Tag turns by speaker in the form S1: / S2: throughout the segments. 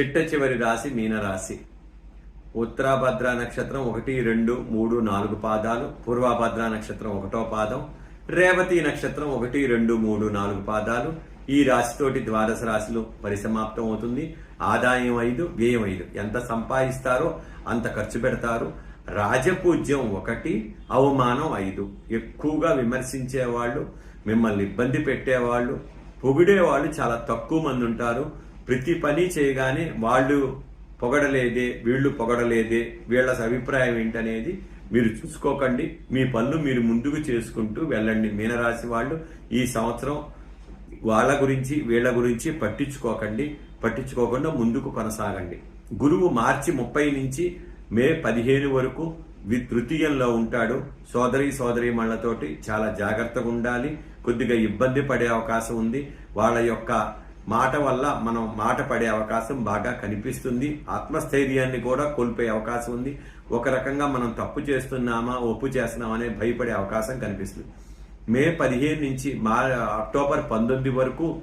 S1: చిట్ట చివరి రాశి మీనరాశి. ఉత్తరాభద్ర నక్షత్రం ఒకటి రెండు మూడు నాలుగు పాదాలు. పూర్వభద్ర నక్షత్రం ఒకటో పాదం. రేవతి నక్షత్రం ఒకటి రెండు మూడు నాలుగు పాదాలు. ఈ రాశితోటి ద్వాదశ రాశిలో పరిసమాప్తం అవుతుంది. ఆదాయం ఐదు వ్యయం ఐదు. ఎంత సంపాదిస్తారో అంత ఖర్చు పెడతారు. రాజపూజ్యం ఒకటి అవమానం ఐదు. ఎక్కువగా విమర్శించే వాళ్ళు మిమ్మల్ని ఇబ్బంది పెట్టేవాళ్ళు పొగిడేవాళ్ళు చాలా తక్కువ మంది ఉంటారు. ప్రతి పని చేయగానే వాళ్ళు పొగడలేదే వీళ్ళు పొగడలేదే వీళ్ళ అభిప్రాయం ఏంటనేది మీరు చూసుకోకండి. మీ పనులు మీరు ముందుకు చేసుకుంటూ వెళ్ళండి. మీనరాశి వాళ్ళు ఈ సంవత్సరం వాళ్ళ గురించి వీళ్ళ గురించి పట్టించుకోకండి. పట్టించుకోకుండా ముందుకు కొనసాగండి. గురువు మార్చి ముప్పై నుంచి మే పదిహేను వరకు వి- తృతీయంలో ఉంటాడు. సోదరి సోదరి మళ్ళతోటి చాలా జాగ్రత్తగా ఉండాలి. కొద్దిగా ఇబ్బంది పడే అవకాశం ఉంది. వాళ్ళ యొక్క మాట వల్ల మనం మాట పడే అవకాశం బాగా కనిపిస్తుంది. ఆత్మస్థైర్యాన్ని కూడా కోల్పోయే అవకాశం ఉంది. ఒక రకంగా మనం తప్పు చేస్తున్నామా ఒప్పు చేస్తున్నామా అనే భయపడే అవకాశం కనిపిస్తుంది. మే పదిహేను నుంచి మా అక్టోబర్ పంతొమ్మిది వరకు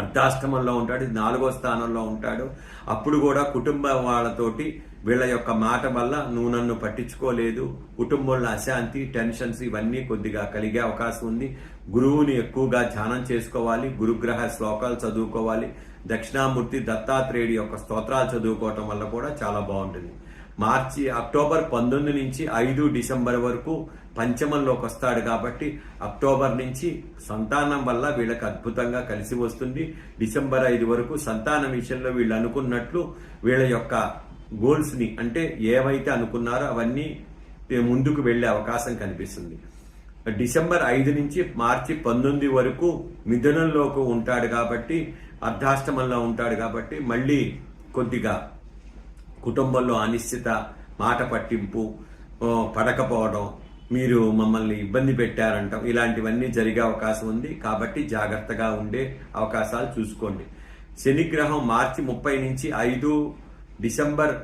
S1: అర్ధాష్టమంలో ఉంటాడు ఇది నాలుగో స్థానంలో ఉంటాడు. అప్పుడు కూడా కుటుంబ వాళ్ళతోటి వీళ్ళ యొక్క మాట వల్ల నువ్వు నన్ను పట్టించుకోలేదు. కుటుంబంలో అశాంతి టెన్షన్స్ ఇవన్నీ కొద్దిగా కలిగే అవకాశం ఉంది. గురువుని ఎక్కువగా ధ్యానం చేసుకోవాలి గురుగ్రహ శ్లోకాలు చదువుకోవాలి. దక్షిణామూర్తి దత్తాత్రేయుడి యొక్క స్తోత్రాలు చదువుకోవటం వల్ల కూడా చాలా బాగుంటుంది. మార్చి అక్టోబర్ పంతొమ్మిది నుంచి ఐదు డిసెంబర్ వరకు పంచమంలోకి వస్తాడు కాబట్టి అక్టోబర్ నుంచి సంతానం వల్ల వీళ్ళకి అద్భుతంగా కలిసి వస్తుంది. డిసెంబర్ ఐదు వరకు సంతానం విషయంలో వీళ్ళు అనుకున్నట్లు వీళ్ళ యొక్క గోల్స్ని అంటే ఏవైతే అనుకున్నారో అవన్నీ ముందుకు వెళ్ళే అవకాశం కనిపిస్తుంది. డిసెంబర్ ఐదు నుంచి మార్చి పంతొమ్మిది వరకు మిథునంలోకి ఉంటాడు కాబట్టి అర్ధాష్టమంలో ఉంటాడు కాబట్టి మళ్ళీ కొద్దిగా కుటుంబంలో అనిశ్చిత మాట పట్టింపు పడకపోవడం మీరు మమ్మల్ని ఇబ్బంది పెట్టారంటాం. ఇలాంటివన్నీ జరిగే అవకాశం ఉంది. కాబట్టి జాగ్రత్తగా ఉండే అవకాశాలు చూసుకోండి. శనిగ్రహం మార్చి ముప్పై నుంచి ఐదు డిసెంబర్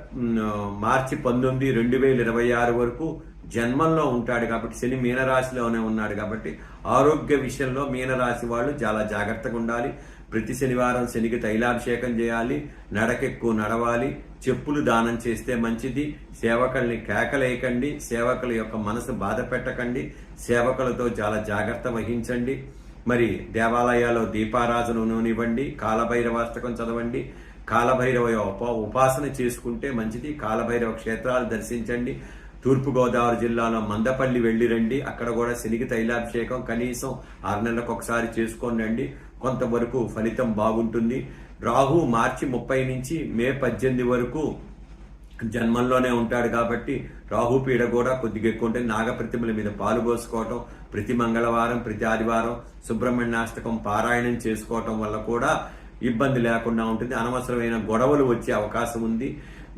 S1: మార్చి పంతొమ్మిది రెండు వేల ఇరవై ఆరు వరకు జన్మంలో ఉంటాడు కాబట్టి శని మీనరాశిలోనే ఉన్నాడు కాబట్టి ఆరోగ్య విషయంలో మీనరాశి వాళ్ళు చాలా జాగ్రత్తగా ఉండాలి. ప్రతి శనివారం శనికి తైలాభిషేకం చేయాలి నడకెక్కువ నడవాలి చెప్పులు దానం చేస్తే మంచిది సేవకుల్ని కేకలేయకండి సేవకుల యొక్క మనసు బాధ పెట్టకండి సేవకులతో చాలా జాగ్రత్త వహించండి. మరి దేవాలయాల్లో దీపారాధన నూనివ్వండి కాలభైరవాష్టకం చదవండి కాలభైరవ ఉప ఉపాసన చేసుకుంటే మంచిది కాలభైరవ క్షేత్రాలు దర్శించండి తూర్పుగోదావరి జిల్లాలో మందపల్లి వెళ్ళిరండి అక్కడ కూడా శనికి తైలాభిషేకం కనీసం ఆరు నెలలకు ఒకసారి చేసుకోనండి కొంతవరకు ఫలితం బాగుంటుంది. రాహు మార్చి ముప్పై నుంచి మే పద్దెనిమిది వరకు జన్మంలోనే ఉంటాడు కాబట్టి రాహు పీడ కూడా కొద్దిగా ఎక్కువ ఉంటుంది. నాగప్రతిమల మీద పాలు పోసుకోవటం ప్రతి మంగళవారం ప్రతి ఆదివారం సుబ్రహ్మణ్యాష్టకం పారాయణం చేసుకోవటం వల్ల కూడా ఇబ్బంది లేకుండా ఉంటుంది. అనవసరమైన గొడవలు వచ్చే అవకాశం ఉంది.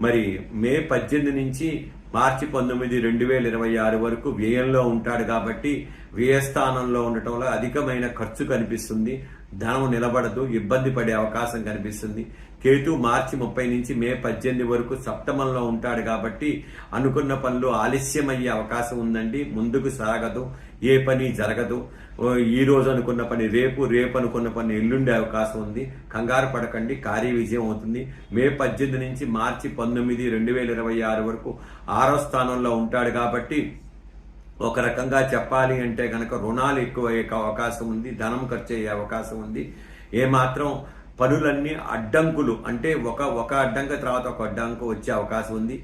S1: మరి మే పద్దెనిమిది నుంచి మార్చి పంతొమ్మిది రెండు వేల ఇరవై ఆరు వరకు వ్యయంలో ఉంటాడు కాబట్టి వ్యయస్థానంలో ఉండటంలో అధికమైన ఖర్చు కనిపిస్తుంది. ధనం నిలబడదు ఇబ్బంది పడే అవకాశం కనిపిస్తుంది. కేతు మార్చి ముప్పై నుంచి మే పద్దెనిమిది వరకు సప్తమంలో ఉంటాడు కాబట్టి అనుకున్న పనులు ఆలస్యమయ్యే అవకాశం ఉందండి. ముందుకు సాగదు ఏ పని జరగదు. ఈ రోజు అనుకున్న పని రేపు రేపు అనుకున్న పని ఎల్లుండే అవకాశం ఉంది. కంగారు పడకండి కార్య విజయం అవుతుంది. మే పద్దెనిమిది నుంచి మార్చి పంతొమ్మిది రెండు వేల ఇరవై ఆరు వరకు ఆరో స్థానంలో ఉంటాడు కాబట్టి ఒక రకంగా చెప్పాలి అంటే కనుక రుణాలు ఎక్కువయ్యే అవకాశం ఉంది ధనం ఖర్చు అయ్యే అవకాశం ఉంది. ఏమాత్రం పనులన్నీ అడ్డంకులు అంటే ఒక ఒక అడ్డంక తర్వాత ఒక అడ్డంకు వచ్చే అవకాశం ఉంది.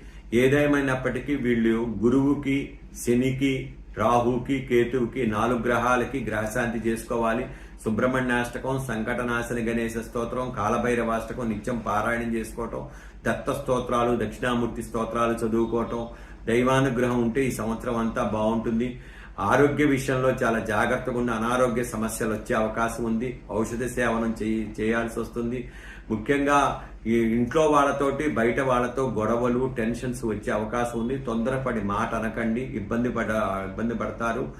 S1: ఏదేమైనప్పటికీ వీళ్ళు గురువుకి శనికి రాహుకి కేతువుకి నాలుగు గ్రహాలకి గ్రహశాంతి చేసుకోవాలి. సుబ్రహ్మణ్యాష్టకం సంకటనాశన గణేశ స్తోత్రం కాలభైరవాష్టకం నిత్యం పారాయణం చేసుకోవటం దత్త స్తోత్రాలు దక్షిణామూర్తి స్తోత్రాలు చదువుకోవటం దైవానుగ్రహం ఉంటే ఈ సంవత్సరం అంతా బాగుంటుంది. ఆరోగ్య విషయంలో చాలా జాగ్రత్తగా ఉన్న అనారోగ్య సమస్యలు వచ్చే అవకాశం ఉంది. ఔషధ సేవనం చేయి చేయాల్సి వస్తుంది. ముఖ్యంగా ఈ ఇంట్లో వాళ్ళతోటి బయట వాళ్ళతో గొడవలు టెన్షన్స్ వచ్చే అవకాశం ఉంది. తొందరపడి మాట అనకండి. ఇబ్బంది పడ ఇబ్బంది పడతారు.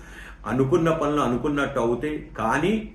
S1: అనుకున్న పనులు అనుకున్నట్టు అవుతాయి. కానీ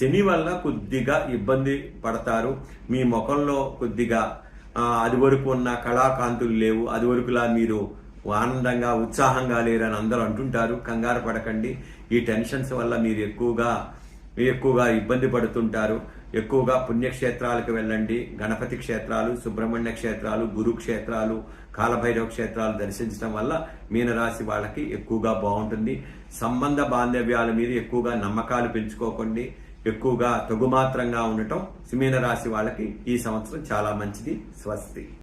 S1: శని వల్ల కొద్దిగా ఇబ్బంది పడతారు. మీ ముఖంలో కొద్దిగా అది వరకు ఉన్న కళాకాంతులు లేవు. అది వరకులా మీరు ఆనందంగా ఉత్సాహంగా లేరని అందరూ అంటుంటారు. కంగారు పడకండి. ఈ టెన్షన్స్ వల్ల మీరు ఎక్కువగా ఎక్కువగా ఇబ్బంది పడుతుంటారు. ఎక్కువగా పుణ్యక్షేత్రాలకు వెళ్ళండి. గణపతి క్షేత్రాలు సుబ్రహ్మణ్య క్షేత్రాలు గురు క్షేత్రాలు కాలభైరవ క్షేత్రాలు దర్శించడం వల్ల మీనరాశి వాళ్ళకి ఎక్కువగా బాగుంటుంది. సంబంధ బాంధవ్యాల మీద ఎక్కువగా నమ్మకాలు పెంచుకోకండి. ఎక్కువగా తగుమాత్రంగా ఉండటం మీనరాశి వాళ్ళకి ఈ సంవత్సరం చాలా మంచిది. స్వస్తి.